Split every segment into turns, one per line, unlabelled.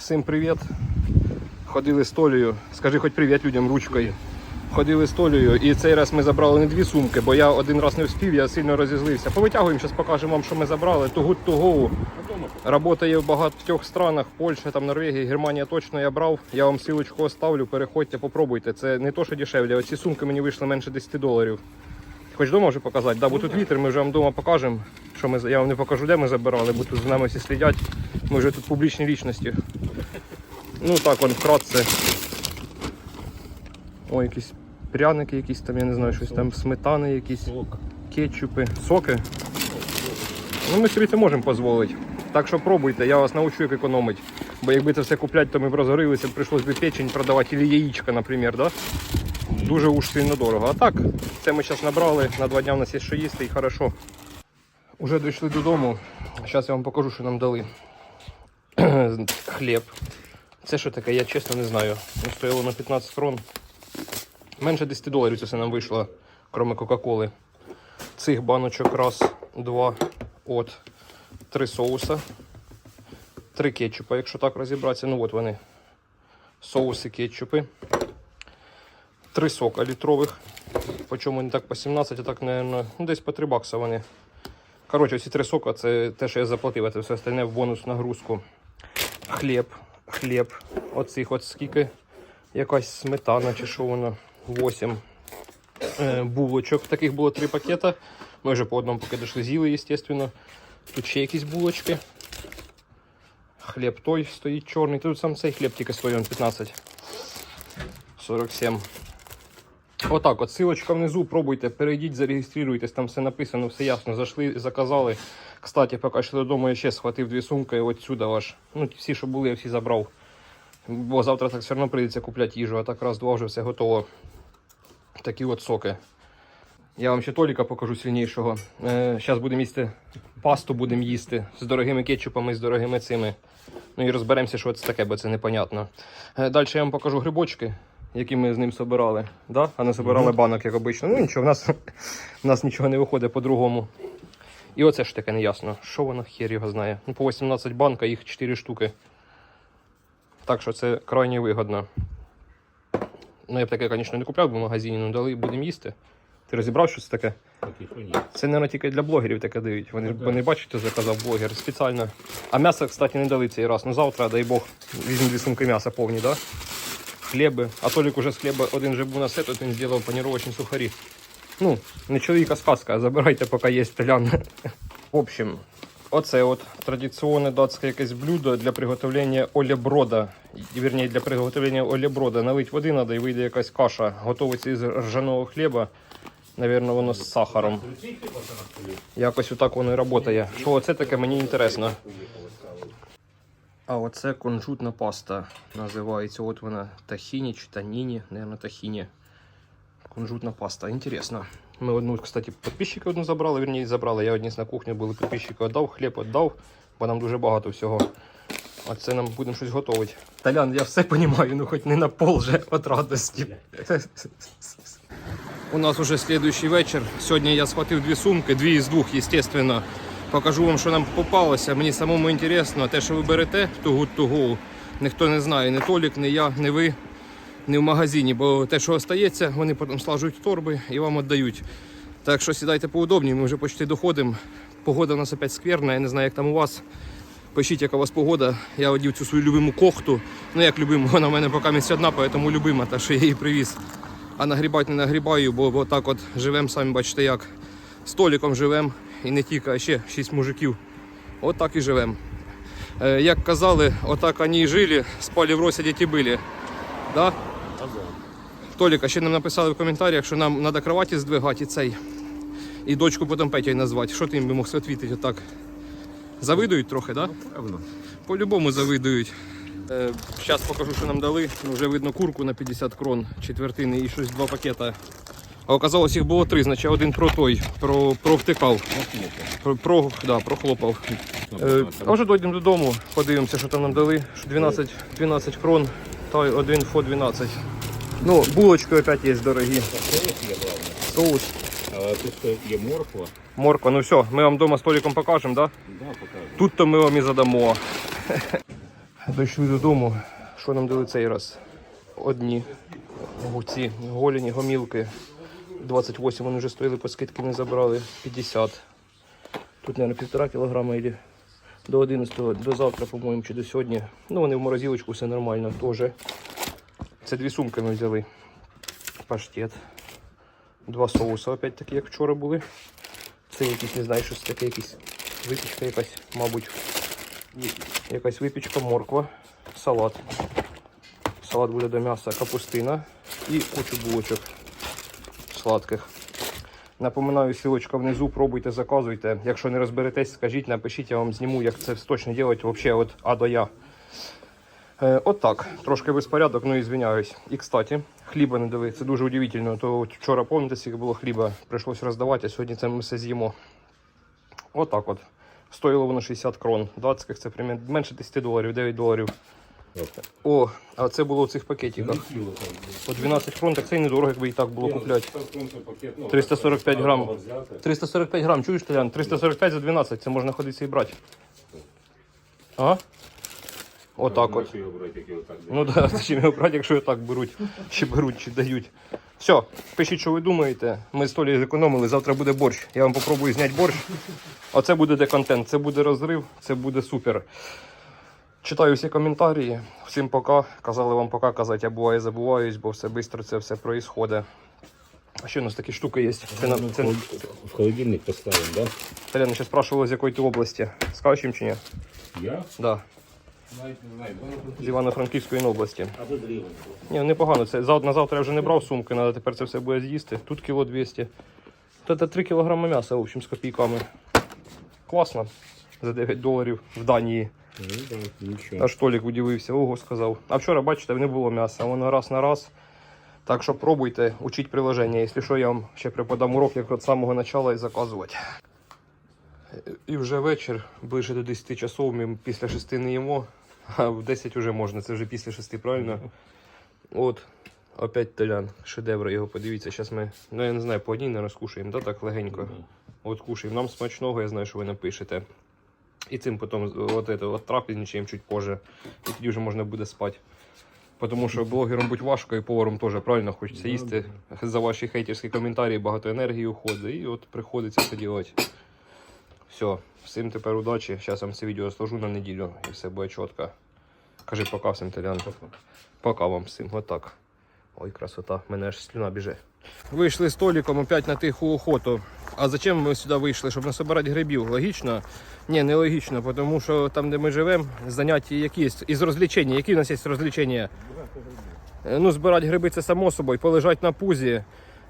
Всім привіт. Ходили з Толею. Скажи хоч привіт людям ручкою. Ходили з Толею і цей раз ми забрали не дві сумки, бо я один раз не встиг, я сильно розізлився. Повитягуємо, зараз покажемо вам, що ми забрали. Too good to go. Робота є в багатьох странах, Польща, там, Норвегія, Германія точно я брав. Я вам силочку оставлю, переходьте, попробуйте. Це не то, що дешевле. Оці сумки мені вийшли менше 10 доларів. Хоч вдома вже показати, да, бо тут вітер, ми вже вам вдома покажемо. Що ми, я вам не покажу, де ми забирали, бо тут з нами всі слідять. Ми вже тут публічні лічності. Ну так, вон вкратце. О, якісь пряники, якісь там, я не знаю, щось там, сметани якісь, кетчупи, соки. Ну, ми собі це можемо дозволити. Так що пробуйте, я вас навчу, як економити. Бо якби це все купляти, то ми б розгорилися, прийшлось би печень продавати, або яєчка, наприклад, да? Дуже уж сильно дорого. А так, це ми зараз набрали, на два дня в нас є що їсти і хорошо. Уже дійшли додому. Зараз я вам покажу, що нам дали. Хліб. Це що таке, я чесно не знаю. Ну, стояло на 15 крон. Менше 10 доларів це все нам вийшло, крім Кока-Коли. Цих баночок раз, два, от, три соуса, три кетчупа, якщо так розібратися. Ну от вони. Соуси, кетчупи. Три сока літрових. Почому вони так по 17, а так, наверное, ну, десь по 3 бакса вони. Коротше, ці три сока це те, що я заплатив, це все остальне в бонус нагрузку. Хліб, хліб. Оцих от скільки. Якась сметана чи що воно. 8 е, булочок. Таких було три пакета. Ми вже по одному пакету йшли з'їли, звісно. Тут ще якісь булочки. Хліб той стоїть чорний. Тут сам цей хліб тільки стоїть он 15. 47. Отак, от силочка внизу, пробуйте, перейдіть, зареєструйтесь, там все написано, все ясно. Зайшли, заказали. Кстати, поки йшли додому, я ще схватив дві сумки, от сюди аж. Ну, всі, що були, я всі забрав. Бо завтра так все одно прийдеться купляти їжу, а так раз, два вже все готово. Такі от соки. Я вам ще Толіка покажу сильнішого. Зараз будемо їсти пасту, будемо їсти з дорогими кетчупами, з дорогими цими. Ну і розберемося, що це таке, бо це непонятно. Е, Далі я вам покажу грибочки, які ми з ним собирали. Да? А не собирали банок, як обично. Ну нічого, в нас, в нас нічого не виходить по-другому. І оце ж таке неясно. Що воно хер його знає. Ну, по 18 банка, їх 4 штуки. Так що це крайне вигодно. Ну, я б таке, звісно, не купляв би в магазині, але дали будемо їсти. Ти розібрав, що це таке? Це, мабуть, тільки для блогерів таке дають. Вони ж бо не бачать, хто заказав блогер спеціально. А м'ясо, кстати, не дали цей раз. Ну завтра, дай Бог, візьмемо дві сумки м'яса повні, да? Хліби. А Толік уже з хліба один же був на сет, от зробив паніровочні сухарі. Ну, не чоловіка сказка, забирайте, поки є телян. В общем, оце от традиційне датське якесь блюдо для приготовлення олеброда. Вірніше, для приготовлення олеброда. Налить води треба і вийде якась каша. Готовиться із ржаного хліба. Навірно, воно з сахаром. Якось отак воно і працює. Що оце таке, мені інтересно. А оце кунжутна паста називається. От вона тахіні чи таніні, наверное, тахіні. Кунжутна паста. Інтересно. Ми одну, кстати, підписчика одну забрали, вірніше забрали. Я одніс на кухні були підписчики віддав, хліб віддав, бо нам дуже багато всього. А це нам будемо щось готувати. Талян, я все розумію, ну хоч не на пол вже від радості. У нас уже следующий вечір. Сьогодні я схватив дві сумки, дві із двох, естественно. Покажу вам, що нам попалося. Мені самому інтересно, те, що ви берете Too Good To Go, ніхто не знає, не Толік, не я, не ви, не в магазині, бо те, що остається, вони потім слажують торби і вам віддають. Так що сідайте поудобніше, ми вже почти доходимо. Погода у нас опять скверна, я не знаю, як там у вас. Пишіть, яка у вас погода. Я одів цю свою любиму кохту. Ну як любиму, вона в мене поки місць одна, тому любима, та що я її привіз. А нагрібати не нагрібаю, бо, бо так от живемо, самі бачите як. Століком живемо і не тільки, а ще шість мужиків. От так і живемо. Е, як казали, отак вони і жили, спали в розсяді були. Да? Толіка, ще нам написали в коментарях, що нам треба кроваті здвигати і цей. І дочку потім Петя назвати. Що ти їм би мог відповідати отак? Завидують трохи, так? Да?
Певно.
По-любому завидують. Зараз покажу, що нам дали. Ну, Вже видно курку на 50 крон, четвертини і щось два пакета. А оказалось їх було три, значить один про той, про, провтикав, про, про, да, прохлопав. Е, а вже дійдемо додому, подивимося, що там нам дали. 12, 12 крон та один фо 12. Ну, булочки опять є дорогі. Соус,
тут є морква.
морква. Ну все, ми вам вдома столиком покажемо, так? Да?
Да.
Тут то ми вам і задамо. Дійшли додому. Що нам дали цей раз? Одні ці голені, гомілки. 28 вони вже стоїли, по скидки не забрали. 50. Тут, мабуть, півтора кілограма або до 11 до завтра, по-моєму, чи до сьогодні. Ну, вони в морозилочку, все нормально теж. Це дві сумки ми взяли. Паштет. Два соуси, опять такі, як вчора були. Це якісь, не знаю, щось таке, якісь випічка якась, мабуть. Якась випічка, морква, салат. Салат буде до м'яса, капустина і кучу булочок сладких. Напоминаю, силочка внизу, пробуйте, заказуйте. Якщо не розберетесь, скажіть, напишіть, я вам зніму, як це точно робити, взагалі від А до Я. Е, от так, трошки безпорядок, ну і звиняюсь. І кстати, хліба не дали. Це дуже удивительно. То от вчора, пам'ятаєте, скільки було хліба, прийшлось роздавати, а сьогодні це ми все з'їмо. От так от. Стоїло воно 60 крон. 20 це менше 10 доларів, 9 доларів. О, а це було в цих пакетиках. По 12 крон, так це і недорого, якби і так було купляти. 345 грам. 345 грам, чуєш, Толян? 345 за 12, це можна ходити і брати. А? Отак от. Ну так, да, зачем його брати, якщо так беруть, чи беруть, чи дають. Все, пишіть, що ви думаєте. Ми з Толі зекономили, завтра буде борщ. Я вам попробую зняти борщ. Оце буде де контент, це буде розрив, це буде супер. Читаю всі коментарі. Всім пока. Казали вам пока казати, я буває забуваюсь, бо все швидко це все проїсходить. А ще у нас такі штуки є. Це, на- це,
В холодильник поставим, да?
Толяна ще спрашивала, з якої ти області. Скажеш їм чи ні?
Я?
Да.
Не знаю.
З Івано-Франківської області.
А.
Ні, непогано. Це на завтра я вже не брав сумки, треба тепер це все буде з'їсти. Тут кіло 200. Та це 3 кілограми м'яса, в общем, з копійками. Класно. За 9 доларів в Данії. Аж Толік удивився, ого, сказав. А вчора, бачите, не було м'яса, воно раз на раз. Так що пробуйте, учіть приложення. Якщо що, я вам ще преподам урок, як від самого початку і заказувати. І вже вечір, ближче до 10 часов, ми після 6 не їмо, а в 10 вже можна, це вже після 6, правильно? От, опять Толян, шедевр його, подивіться, зараз ми, ну я не знаю, по одній не розкушаємо, да, так легенько. От кушаємо. Нам смачного, я знаю, що ви напишете. І цим потім от это, от трапезничаємо чуть позже. І тоді вже можна буде спати. Тому що блогером бути важко і поваром теж правильно хочеться їсти. За ваші хейтерські коментарі багато енергії уходить. І от приходиться це робити. Все, всім тепер удачі. Зараз вам це відео сложу на неділю і все буде чітко. Кажи пока всім Толян. Пока вам всім. Отак. Ой, красота, мене аж слюна біже. Вийшли з Толіком опять на тиху охоту. А зачем ми сюди вийшли? Щоб насобирати грибів? Логічно? Ні, не логічно, тому що там, де ми живемо, заняття які є. Із розвлечень. Які в нас є розвлечення? Е, Ну, збирати гриби це само собою, полежать на пузі.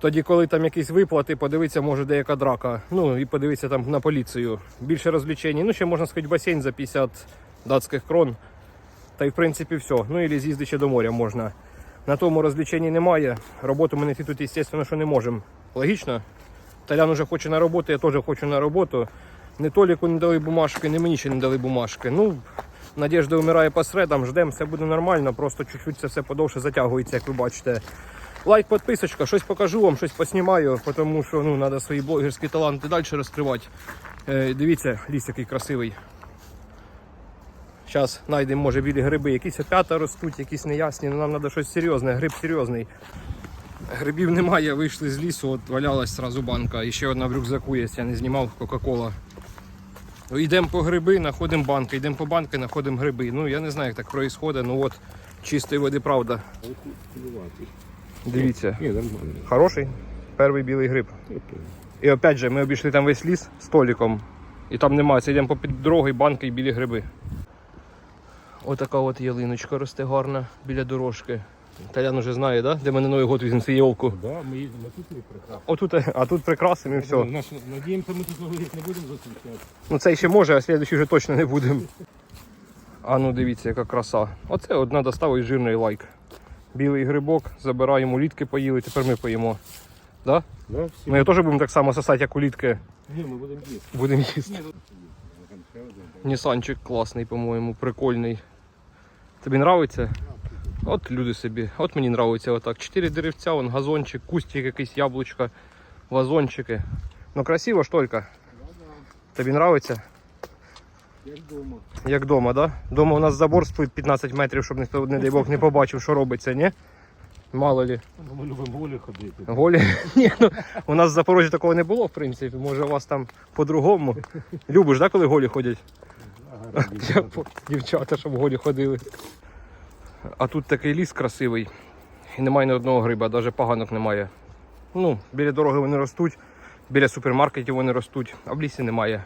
Тоді, коли там якісь виплати, подивитися, може деяка драка. Ну і подивитися там на поліцію. Більше розвлечень. Ну, ще можна сказати, басейн за 50 датських крон. Та й в принципі все. Ну і з'їздити ще до моря можна. На тому розвлечень немає. Роботу ми знайти тут, звісно, що не можемо. Логічно? Талян уже хоче на роботу, я теж хочу на роботу. Не Толіку не дали бумажки, не мені ще не дали бумажки. Ну, надіжда вмирає посередам, ждемо, все буде нормально, просто чуть-чуть це все подовше затягується, як ви бачите. Лайк, підписочка, щось покажу вам, щось поснімаю, тому що ну, треба свої блогерські таланти далі розкривати. Е, дивіться, ліс який красивий. Зараз знайдемо, може, білі гриби, якісь опята ростуть, якісь неясні, ну нам треба щось серйозне, гриб серйозний. Грибів немає, вийшли з лісу, от валялась сразу банка. І ще одна в рюкзаку є, я не знімав Кока-Кола. Йдемо по гриби, знаходимо банки, йдемо по банки, знаходимо гриби. Ну я не знаю, як так відбувається, ну от чистої води правда. Дивіться, хороший перший білий гриб. І опять же, ми обійшли там весь ліс з толіком. І там немає, це йдемо по під дорогою, банки і білі гриби. Отака от ялиночка росте гарна біля дорожки. Талян уже знає, да? де ми на Новий год візьмемо цю ялку.
Да, ми їздимо тут і прекрасно.
Отут, а тут прикрасимо і все.
Наш, надіємося, ми тут новий рік не будемо зустрічати.
Ну цей ще може, а слідуючий вже точно не будемо. А ну дивіться, яка краса. Оце от треба ставити жирний лайк. Білий грибок, забираємо, улітки поїли, тепер ми поїмо. Да?
Да, всі.
Ми його теж будемо так само сосати, як улітки.
Ні, ми будемо їсти.
Будемо їсти.
Один.
Нісанчик класний, по-моєму, прикольний. Тобі нравиться? От люди собі. От мені нравиться отак. Чотири деревця, вон газончик, кустик, якийсь яблучко, вазончики. Ну красиво ж тільки. Тобі нравиться?
Як вдома.
Як вдома, да? Дома у нас забор спить 15 метрів, щоб ніхто, не дай Бог, не побачив, що робиться, ні? Мало лі.
Ну, Ми любимо голі ходити.
Голі? Ні, ну у нас в Запорожжі такого не було, в принципі. Може, у вас там по-другому. Любиш, да, коли голі ходять? Дівчата, щоб голі ходили. А тут такий ліс красивий. І немає ні одного гриба, навіть поганок немає. Ну, біля дороги вони ростуть, біля супермаркетів вони ростуть, а в лісі немає.